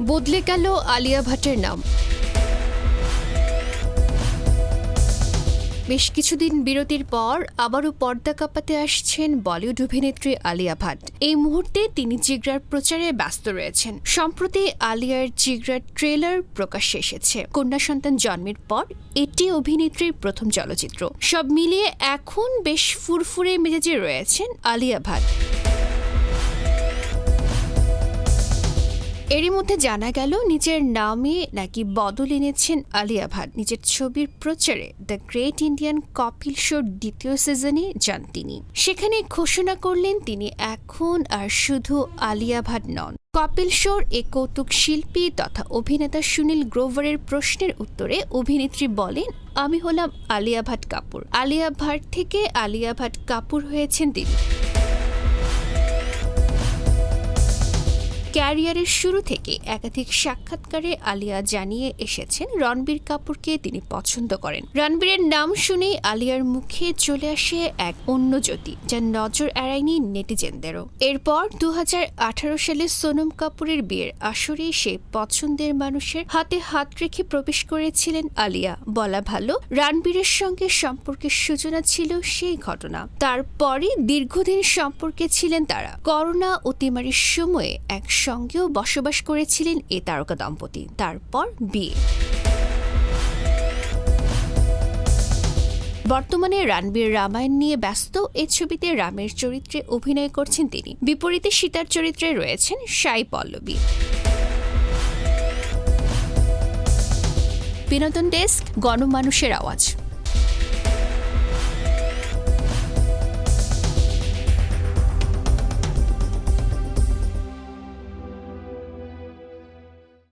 বদলে গেল আলিয়া ভাটের নাম। বেশ কিছুদিন বিরতির পর আবারও পর্দা কাঁপাতে আসছেন বলিউড অভিনেত্রী আলিয়া ভাট। এই মুহূর্তে তিনি জিগরার প্রচারে ব্যস্ত রয়েছেন। সম্প্রতি আলিয়ার জিগরার ট্রেলার প্রকাশ্যে এসেছে। কন্যা সন্তান জন্মের পর এটি অভিনেত্রীর প্রথম চলচ্চিত্র। সব মিলিয়ে এখন বেশ ফুরফুরে মেজাজে রয়েছেন আলিয়া ভাট। এরই মধ্যে জানা গেল, নিজের নামে নাকি বদল এনেছেন আলিয়া ভাট। নিজের ছবির প্রচারে দ্য গ্রেট ইন্ডিয়ান কপিল শোর দ্বিতীয় সিজনে যান তিনি। সেখানে ঘোষণা করলেন তিনি এখন আর শুধু আলিয়া ভাট নন। কপিল শোর এ কৌতুক শিল্পী তথা অভিনেতা সুনীল গ্রোভারের প্রশ্নের উত্তরে অভিনেত্রী বলেন, আমি হলাম আলিয়া ভাট কাপুর। আলিয়া ভাট থেকে আলিয়া ভাট কাপুর হয়েছেন তিনি। ক্যারিয়ারের শুরু থেকে একাধিক সাক্ষাৎকারে আলিয়া জানিয়ে এসেছেন রণবীর কাপুরকে তিনি পছন্দ করেন। রণবীরের নাম শুনেই আলিয়ার মুখে চলে আসে এক অন্য জ্যোতি যা নজর এড়ায়নি নেটিজেনদেরও। এরপর দু হাজার আঠারো সালে সোনম কাপুরের বিয়ের আসরে সে পছন্দের মানুষের হাতে হাত রেখে প্রবেশ করেছিলেন আলিয়া। বলা ভালো, রণবীরের সঙ্গে সম্পর্কের সূচনা ছিল সেই ঘটনা। তারপরে দীর্ঘদিন সম্পর্কে ছিলেন তারা। করোনা অতিমারির সময়ে একসঙ্গেও বসবাস করেছিলেন এ তারকা দম্পতি। তারপর বিয়ে। বর্তমানে রানবীর রামায়ণ নিয়ে ব্যস্ত এই ছবিতে রামের চরিত্রে অভিনয় করছেন তিনি। বিপরীতে সীতার চরিত্রে রয়েছেন সাই পল্লবী। বিনোদন ডেস্ক, গণমানুষের আওয়াজ।